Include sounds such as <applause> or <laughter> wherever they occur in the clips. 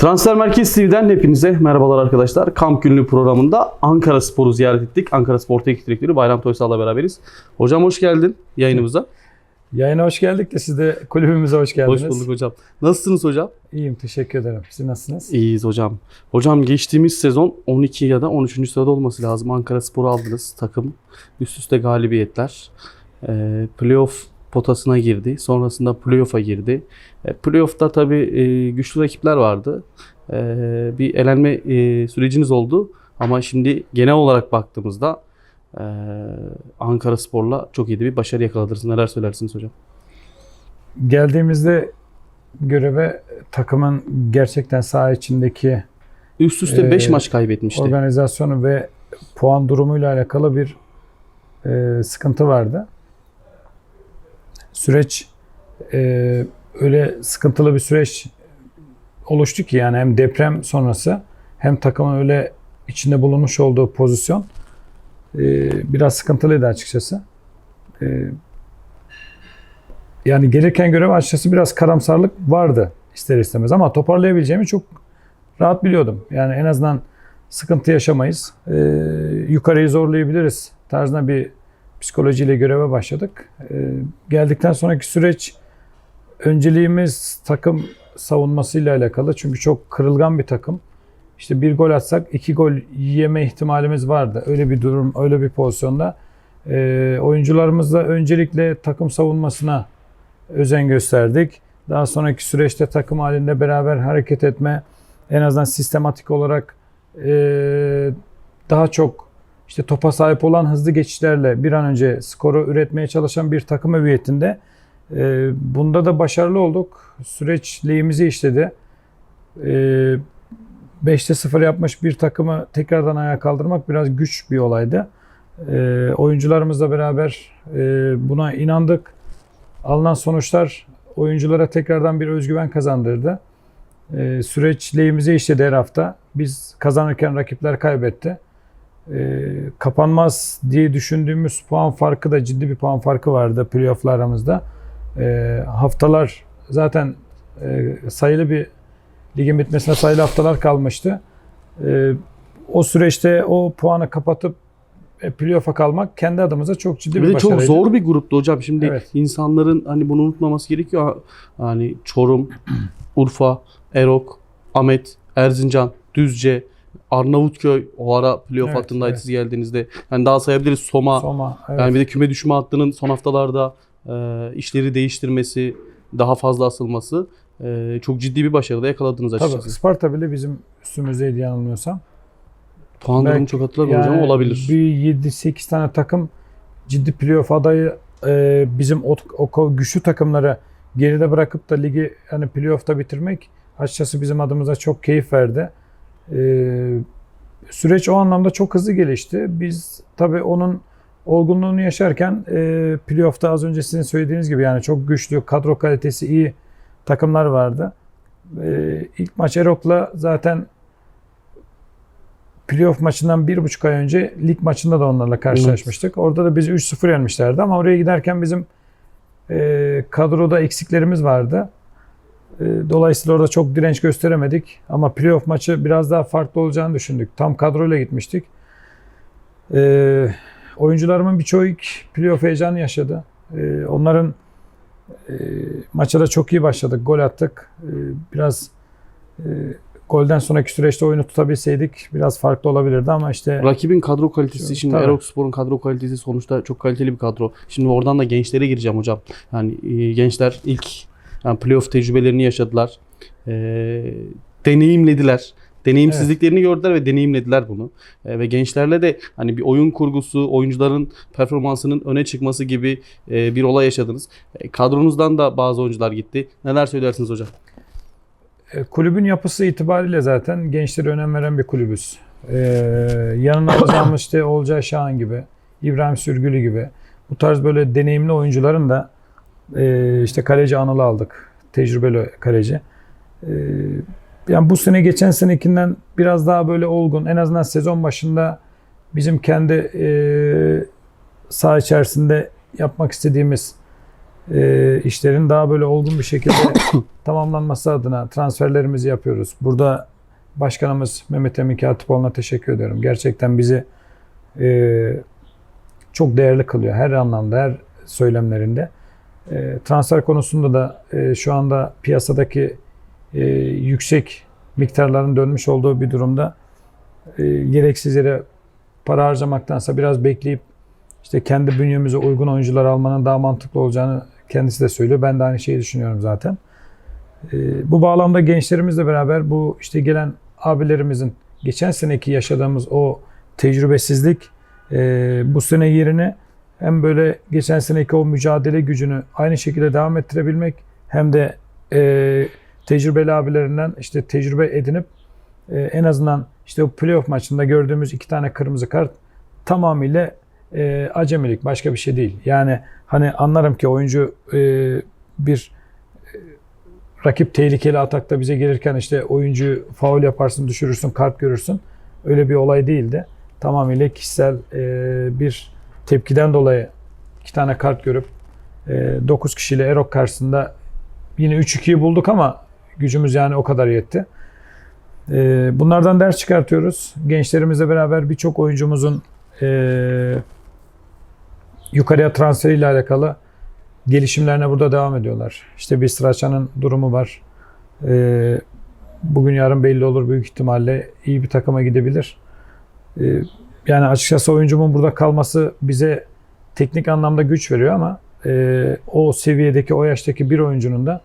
Transfer Merkez TV'den hepinize merhabalar arkadaşlar. Kamp günlüğü programında Ankara Spor'u ziyaret ettik. Ankara Spor Teknik Direktörü Bayram Toysal'la beraberiz. Hocam hoş geldin yayınımıza. Yayına hoş geldik de siz de kulübümüze hoş geldiniz. Hoş bulduk hocam. Nasılsınız hocam? İyiyim teşekkür ederim. Siz nasılsınız? İyiyiz hocam. Hocam geçtiğimiz sezon 12 ya da 13. sırada olması lazım. Ankara Spor'u aldınız takım. Üst üste galibiyetler. Ee, playoff potasına girdi. Sonrasında playoff'a girdi. E, playoff'ta tabii e, güçlü rakipler vardı. E, bir elenme e, süreciniz oldu. Ama şimdi genel olarak baktığımızda e, Ankara Spor'la çok iyi bir başarı yakaladınız. Neler söylersiniz hocam? Geldiğimizde göreve takımın gerçekten saha içindeki Üst üste 5 Ee, maç kaybetmişti. organizasyonu ve puan durumuyla alakalı bir e, sıkıntı vardı. Süreç e, öyle sıkıntılı bir süreç oluştu ki yani hem deprem sonrası hem takımın öyle içinde bulunmuş olduğu pozisyon e, biraz sıkıntılıydı açıkçası. E, yani gelirken görev açıkçası biraz karamsarlık vardı ister istemez ama toparlayabileceğimi çok rahat biliyordum. Yani en azından sıkıntı yaşamayız. Ee, yukarıyı zorlayabiliriz tarzında bir psikolojiyle göreve başladık. Ee, geldikten sonraki süreç önceliğimiz takım savunmasıyla alakalı. Çünkü çok kırılgan bir takım. İşte bir gol atsak iki gol yeme ihtimalimiz vardı. Öyle bir durum, öyle bir pozisyonda. Ee, oyuncularımızla öncelikle takım savunmasına özen gösterdik. Daha sonraki süreçte takım halinde beraber hareket etme, en azından sistematik olarak e, daha çok işte topa sahip olan hızlı geçişlerle bir an önce skoru üretmeye çalışan bir takım hüviyetinde e, bunda da başarılı olduk. Süreç lehimize işledi. E, 5'te 0 yapmış bir takımı tekrardan ayağa kaldırmak biraz güç bir olaydı. E, oyuncularımızla beraber e, buna inandık. Alınan sonuçlar oyunculara tekrardan bir özgüven kazandırdı. Ee, süreç lehimize işledi her hafta. Biz kazanırken rakipler kaybetti. Ee, kapanmaz diye düşündüğümüz puan farkı da ciddi bir puan farkı vardı playoff'lar aramızda. Ee, haftalar zaten e, sayılı bir ligin bitmesine sayılı haftalar kalmıştı. Ee, o süreçte o puanı kapatıp e, playoff'a kalmak kendi adımıza çok ciddi Bir bir de çok başarıydı. zor bir gruptu hocam. Şimdi Evet. insanların hani bunu unutmaması gerekiyor. Hani Çorum, <clears throat> Urfa, Erok, Ahmet, Erzincan, Düzce, Arnavutköy o ara playoff Evet, hattındaydı evet. siz geldiğinizde. Yani daha sayabiliriz Soma. Soma, evet. Yani bir de küme düşme hattının son haftalarda e, işleri değiştirmesi, daha fazla asılması e, çok ciddi bir başarıda yakaladınız Tabii açıkçası. Sparta bile bizim üstümüzdeydi yanılmıyorsam. Puan durumu çok hatırlamıyorum hocam olabilir. Bir 7-8 tane takım ciddi playoff adayı e, bizim o, o güçlü takımları geride bırakıp da ligi hani playoff'ta bitirmek açıkçası bizim adımıza çok keyif verdi. E, süreç o anlamda çok hızlı gelişti. Biz tabii onun olgunluğunu yaşarken e, playoff'ta az önce sizin söylediğiniz gibi yani çok güçlü, kadro kalitesi iyi takımlar vardı. E, ilk maç Erok'la zaten playoff maçından bir buçuk ay önce lig maçında da onlarla karşılaşmıştık. Orada da bizi 3-0 yenmişlerdi ama oraya giderken bizim e, kadroda eksiklerimiz vardı. E, dolayısıyla orada çok direnç gösteremedik ama playoff maçı biraz daha farklı olacağını düşündük. Tam kadroyla gitmiştik. E, oyuncularımın birçoğu ilk playoff heyecanı yaşadı. E, onların e, maça da çok iyi başladık. Gol attık. E, biraz e, golden sonraki süreçte oyunu tutabilseydik biraz farklı olabilirdi ama işte Rakibin kadro kalitesi şimdi Tabii. Erok Spor'un kadro kalitesi sonuçta çok kaliteli bir kadro. Şimdi oradan da gençlere gireceğim hocam. Yani e, gençler ilk yani playoff tecrübelerini yaşadılar. E, deneyimlediler. Deneyimsizliklerini gördüler ve deneyimlediler bunu. E, ve gençlerle de hani bir oyun kurgusu, oyuncuların performansının öne çıkması gibi e, bir olay yaşadınız. E, kadronuzdan da bazı oyuncular gitti. Neler söylersiniz hocam? E, kulübün yapısı itibariyle zaten gençlere önem veren bir kulübüz. Ee, yanına <coughs> alacağımız işte Olcay Şahan gibi, İbrahim Sürgülü gibi bu tarz böyle deneyimli oyuncuların da e, işte kaleci Anıl'ı aldık. Tecrübeli kaleci. E, yani bu sene geçen senekinden biraz daha böyle olgun. En azından sezon başında bizim kendi e, saha içerisinde yapmak istediğimiz e, işlerin daha böyle olgun bir şekilde <coughs> tamamlanması adına transferlerimizi yapıyoruz. Burada başkanımız Mehmet Emin Katipoğlu'na teşekkür ediyorum. Gerçekten bizi e, çok değerli kılıyor her anlamda, her söylemlerinde. E, transfer konusunda da e, şu anda piyasadaki e, yüksek miktarların dönmüş olduğu bir durumda e, gereksiz yere para harcamaktansa biraz bekleyip işte kendi bünyemize uygun oyuncular almanın daha mantıklı olacağını kendisi de söylüyor. Ben de aynı şeyi düşünüyorum zaten. Bu bağlamda gençlerimizle beraber bu işte gelen abilerimizin geçen seneki yaşadığımız o tecrübesizlik bu sene yerine hem böyle geçen seneki o mücadele gücünü aynı şekilde devam ettirebilmek hem de e, tecrübeli abilerinden işte tecrübe edinip e, en azından işte o playoff maçında gördüğümüz iki tane kırmızı kart tamamıyla e, acemilik başka bir şey değil. Yani hani anlarım ki oyuncu e, bir e, rakip tehlikeli atakta bize gelirken işte oyuncu faul yaparsın düşürürsün kart görürsün. Öyle bir olay değildi. Tamamıyla kişisel e, bir tepkiden dolayı iki tane kart görüp 9 kişiyle Erok karşısında yine 3-2'yi bulduk ama gücümüz yani o kadar yetti. E, bunlardan ders çıkartıyoruz. Gençlerimizle beraber birçok oyuncumuzun e, yukarıya transferiyle alakalı gelişimlerine burada devam ediyorlar. İşte bir Sıraçan'ın durumu var. E, bugün yarın belli olur büyük ihtimalle iyi bir takıma gidebilir. E, yani açıkçası oyuncumun burada kalması bize teknik anlamda güç veriyor ama e, o seviyedeki, o yaştaki bir oyuncunun da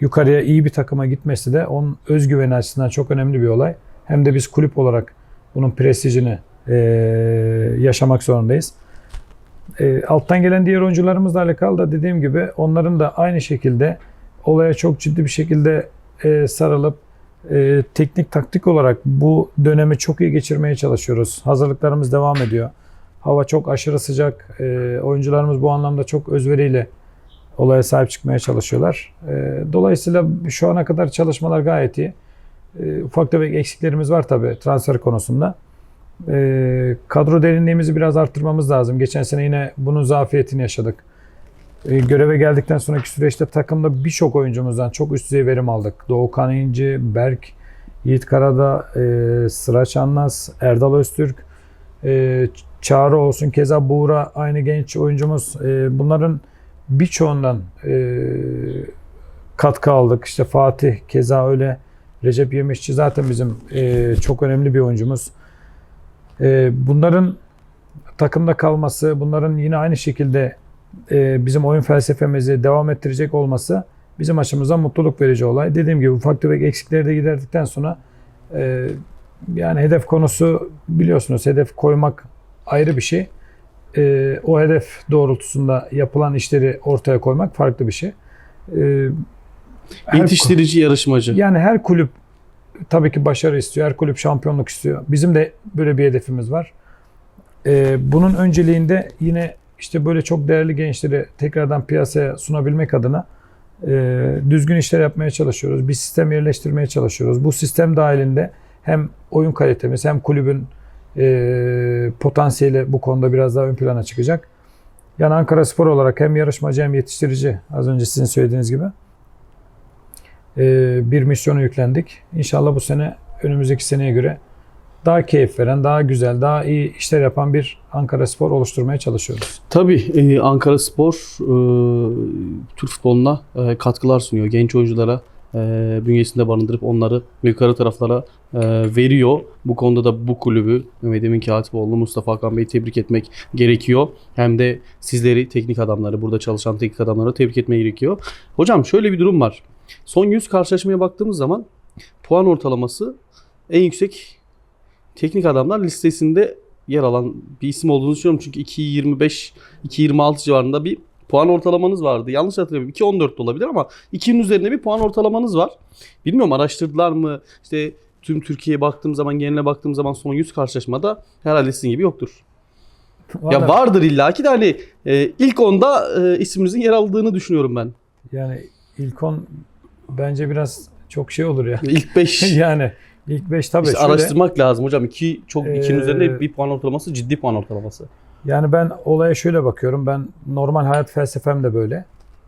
yukarıya iyi bir takıma gitmesi de onun özgüveni açısından çok önemli bir olay. Hem de biz kulüp olarak bunun prestijini e, yaşamak zorundayız. E, alttan gelen diğer oyuncularımızla alakalı da dediğim gibi onların da aynı şekilde olaya çok ciddi bir şekilde e, sarılıp e, teknik taktik olarak bu dönemi çok iyi geçirmeye çalışıyoruz. Hazırlıklarımız devam ediyor. Hava çok aşırı sıcak. E, oyuncularımız bu anlamda çok özveriyle olaya sahip çıkmaya çalışıyorlar. E, dolayısıyla şu ana kadar çalışmalar gayet iyi. E, ufak tefek eksiklerimiz var tabii transfer konusunda. E, kadro derinliğimizi biraz arttırmamız lazım. Geçen sene yine bunun zafiyetini yaşadık. E, göreve geldikten sonraki süreçte takımda birçok oyuncumuzdan çok üst düzey verim aldık. Doğukan İnci, Berk, Yiğit Karada, e, Sıraç Anlas, Erdal Öztürk, e, Çağrı olsun, keza Buğra aynı genç oyuncumuz. E, bunların birçoğundan e, katkı aldık. İşte Fatih keza öyle. Recep Yemişçi zaten bizim e, çok önemli bir oyuncumuz. E, bunların takımda kalması, bunların yine aynı şekilde e, bizim oyun felsefemizi devam ettirecek olması bizim açımızdan mutluluk verici olay. Dediğim gibi ufak tefek eksikleri de giderdikten sonra e, yani hedef konusu biliyorsunuz hedef koymak ayrı bir şey. E, o hedef doğrultusunda yapılan işleri ortaya koymak farklı bir şey. E, Yetiştirici yarışmacı. yani her kulüp tabii ki başarı istiyor. Her kulüp şampiyonluk istiyor. Bizim de böyle bir hedefimiz var. Ee, bunun önceliğinde yine işte böyle çok değerli gençleri tekrardan piyasaya sunabilmek adına e, düzgün işler yapmaya çalışıyoruz. Bir sistem yerleştirmeye çalışıyoruz. Bu sistem dahilinde hem oyun kalitemiz hem kulübün e, potansiyeli bu konuda biraz daha ön plana çıkacak. Yani Ankara Spor olarak hem yarışmacı hem yetiştirici az önce sizin söylediğiniz gibi e, bir misyona yüklendik. İnşallah bu sene önümüzdeki seneye göre daha keyif veren, daha güzel, daha iyi işler yapan bir Ankara Spor oluşturmaya çalışıyoruz. Tabii e, Ankara Spor e, Türk futboluna e, katkılar sunuyor. Genç oyunculara e, bünyesinde barındırıp onları yukarı taraflara e, veriyor. Bu konuda da bu kulübü Mehmet Emin Katipoğlu, Mustafa Hakan Bey'i tebrik etmek gerekiyor. Hem de sizleri teknik adamları, burada çalışan teknik adamları tebrik etmek gerekiyor. Hocam şöyle bir durum var. Son 100 karşılaşmaya baktığımız zaman puan ortalaması en yüksek teknik adamlar listesinde yer alan bir isim olduğunu düşünüyorum. Çünkü 2.25, 2.26 civarında bir puan ortalamanız vardı. Yanlış hatırlamıyorum. 2.14 de olabilir ama 2'nin üzerinde bir puan ortalamanız var. Bilmiyorum araştırdılar mı? İşte tüm Türkiye'ye baktığım zaman, geneline baktığım zaman son 100 karşılaşmada herhalde sizin gibi yoktur. Ya Vallahi- vardır illaki de hani e, ilk onda e, isminizin yer aldığını düşünüyorum ben. Yani ilk 10 bence biraz çok şey olur ya. İlk 5 <laughs> yani ilk 5 tabii işte şöyle, araştırmak lazım hocam. 2 çok 2'nin Ee, üzerinde bir puan ortalaması ciddi puan ortalaması. Yani ben olaya şöyle bakıyorum. Ben normal hayat felsefem de böyle.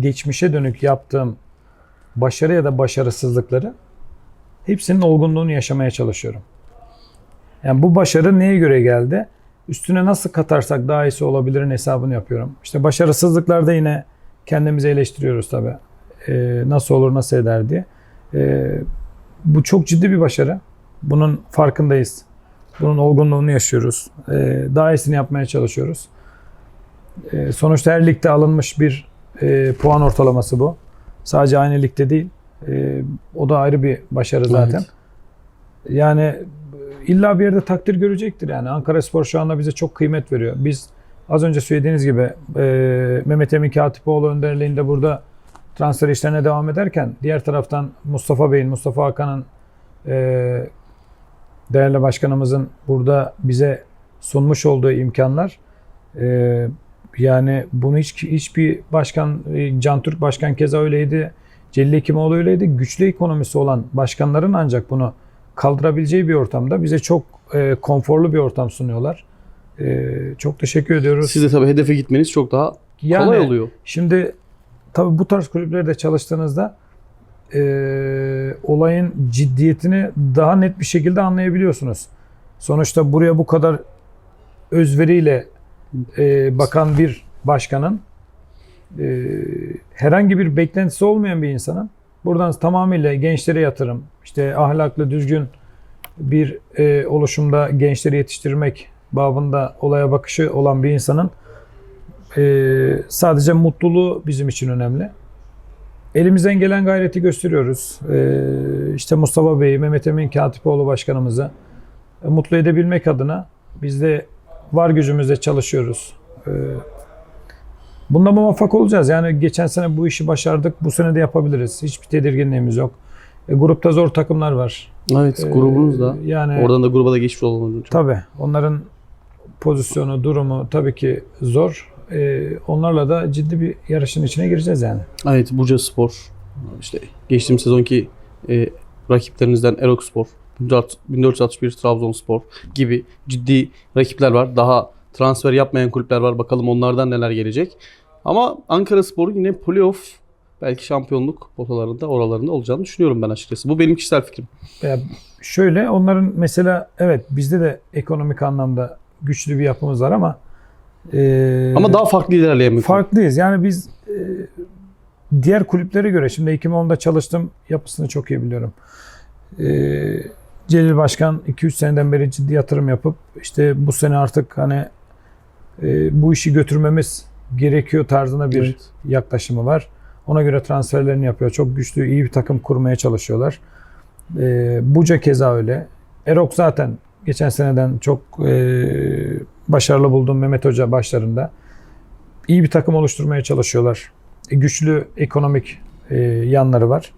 geçmişe dönük yaptığım başarı ya da başarısızlıkları hepsinin olgunluğunu yaşamaya çalışıyorum. Yani bu başarı neye göre geldi? Üstüne nasıl katarsak daha iyisi olabilirin hesabını yapıyorum. İşte başarısızlıklarda yine kendimizi eleştiriyoruz tabii. Ee, nasıl olur, nasıl eder diye. Ee, bu çok ciddi bir başarı. Bunun farkındayız. Bunun olgunluğunu yaşıyoruz. Ee, daha iyisini yapmaya çalışıyoruz. Ee, sonuçta her ligde alınmış bir e, puan ortalaması bu. Sadece aynı ligde değil. Ee, o da ayrı bir başarı zaten. Evet. Yani e, illa bir yerde takdir görecektir yani. Ankara Spor şu anda bize çok kıymet veriyor. Biz az önce söylediğiniz gibi e, Mehmet Emin Katipoğlu önderliğinde burada transfer işlerine devam ederken diğer taraftan Mustafa Bey'in, Mustafa Hakan'ın e, değerli başkanımızın burada bize sunmuş olduğu imkanlar e, yani bunu hiç hiçbir başkan e, Can Türk başkan keza öyleydi. Celil Hekimoğlu öyleydi. Güçlü ekonomisi olan başkanların ancak bunu kaldırabileceği bir ortamda bize çok e, konforlu bir ortam sunuyorlar. E, çok teşekkür ediyoruz. Siz de tabii hedefe gitmeniz çok daha Yani kolay oluyor. Şimdi tabii bu tarz kulüplerde çalıştığınızda e, olayın ciddiyetini daha net bir şekilde anlayabiliyorsunuz. Sonuçta buraya bu kadar özveriyle e, bakan bir başkanın e, herhangi bir beklentisi olmayan bir insanın buradan tamamıyla gençlere yatırım, işte ahlaklı, düzgün bir e, oluşumda gençleri yetiştirmek babında olaya bakışı olan bir insanın ee, sadece mutluluğu bizim için önemli. Elimizden gelen gayreti gösteriyoruz. Ee, işte Mustafa Bey, Mehmet Emin Katipoğlu başkanımızı e, mutlu edebilmek adına biz de var gücümüzle çalışıyoruz. Ee, bunda muvaffak olacağız. Yani geçen sene bu işi başardık, bu sene de yapabiliriz. Hiçbir tedirginliğimiz yok. E, grupta zor takımlar var. Evet Ee, grubunuz da. Yani Oradan da gruba da geçmiş olalım. Tabii onların pozisyonu, durumu tabii ki zor. Ee, onlarla da ciddi bir yarışın içine gireceğiz yani. Evet Burca Spor. işte geçtiğimiz sezonki e, rakiplerinizden Erok Spor, 1461 Trabzonspor gibi ciddi rakipler var. Daha transfer yapmayan kulüpler var. Bakalım onlardan neler gelecek. Ama Ankara Spor'un yine playoff belki şampiyonluk potalarında oralarında olacağını düşünüyorum ben açıkçası. Bu benim kişisel fikrim. Ya şöyle onların mesela evet bizde de ekonomik anlamda güçlü bir yapımız var ama e, Ama daha farklı ilerleyen bir farklıyız. Yani biz e, diğer kulüplere göre şimdi 2010'da çalıştım yapısını çok iyi biliyorum. E, Celil Başkan 2-3 seneden beri ciddi yatırım yapıp işte bu sene artık hani e, bu işi götürmemiz gerekiyor tarzında bir Evet. yaklaşımı var. Ona göre transferlerini yapıyor. Çok güçlü, iyi bir takım kurmaya çalışıyorlar. E, Buca keza öyle. Erok zaten geçen seneden çok e, başarılı buldum Mehmet Hoca başlarında. İyi bir takım oluşturmaya çalışıyorlar. E, güçlü ekonomik e, yanları var.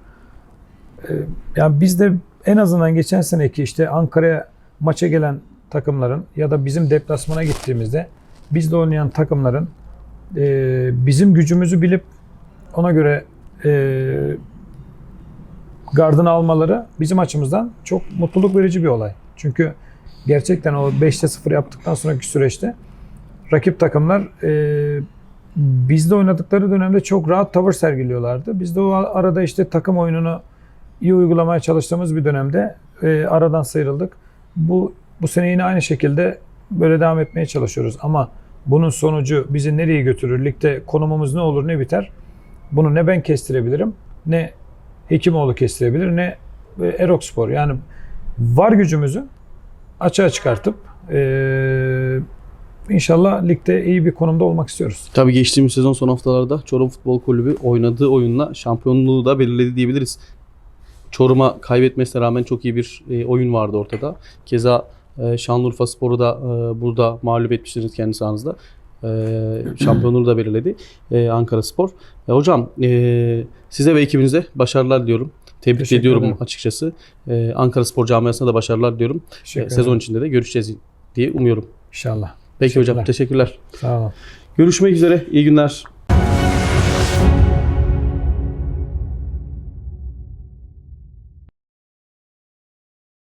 E, yani biz de en azından geçen seneki işte Ankara'ya maça gelen takımların ya da bizim deplasmana gittiğimizde bizde oynayan takımların e, bizim gücümüzü bilip ona göre e, gardını almaları bizim açımızdan çok mutluluk verici bir olay. Çünkü gerçekten o 5'te 0 yaptıktan sonraki süreçte rakip takımlar e, bizde oynadıkları dönemde çok rahat tavır sergiliyorlardı. Biz de o arada işte takım oyununu iyi uygulamaya çalıştığımız bir dönemde e, aradan sıyrıldık. Bu bu sene yine aynı şekilde böyle devam etmeye çalışıyoruz. Ama bunun sonucu bizi nereye götürür? Ligde konumumuz ne olur ne biter? Bunu ne ben kestirebilirim ne Hekimoğlu kestirebilir ne e, Erok Spor. Yani var gücümüzü açığa çıkartıp e, inşallah ligde iyi bir konumda olmak istiyoruz. Tabii geçtiğimiz sezon son haftalarda Çorum Futbol Kulübü oynadığı oyunla şampiyonluğu da belirledi diyebiliriz. Çorum'a kaybetmesine rağmen çok iyi bir e, oyun vardı ortada. Keza e, Şanlıurfa Spor'u da e, burada mağlup etmiştiniz kendi sahanızda. E, şampiyonluğu da belirledi e, Ankara Spor. E, hocam e, size ve ekibinize başarılar diliyorum. Tebrik ediyorum ederim. açıkçası. E, Ankara Spor camiasına da başarılar diliyorum. Teşekkür E, sezon içinde de görüşeceğiz diye umuyorum. İnşallah. Peki hocam Teşekkürler. teşekkürler. Sağ olun. Görüşmek üzere. İyi günler.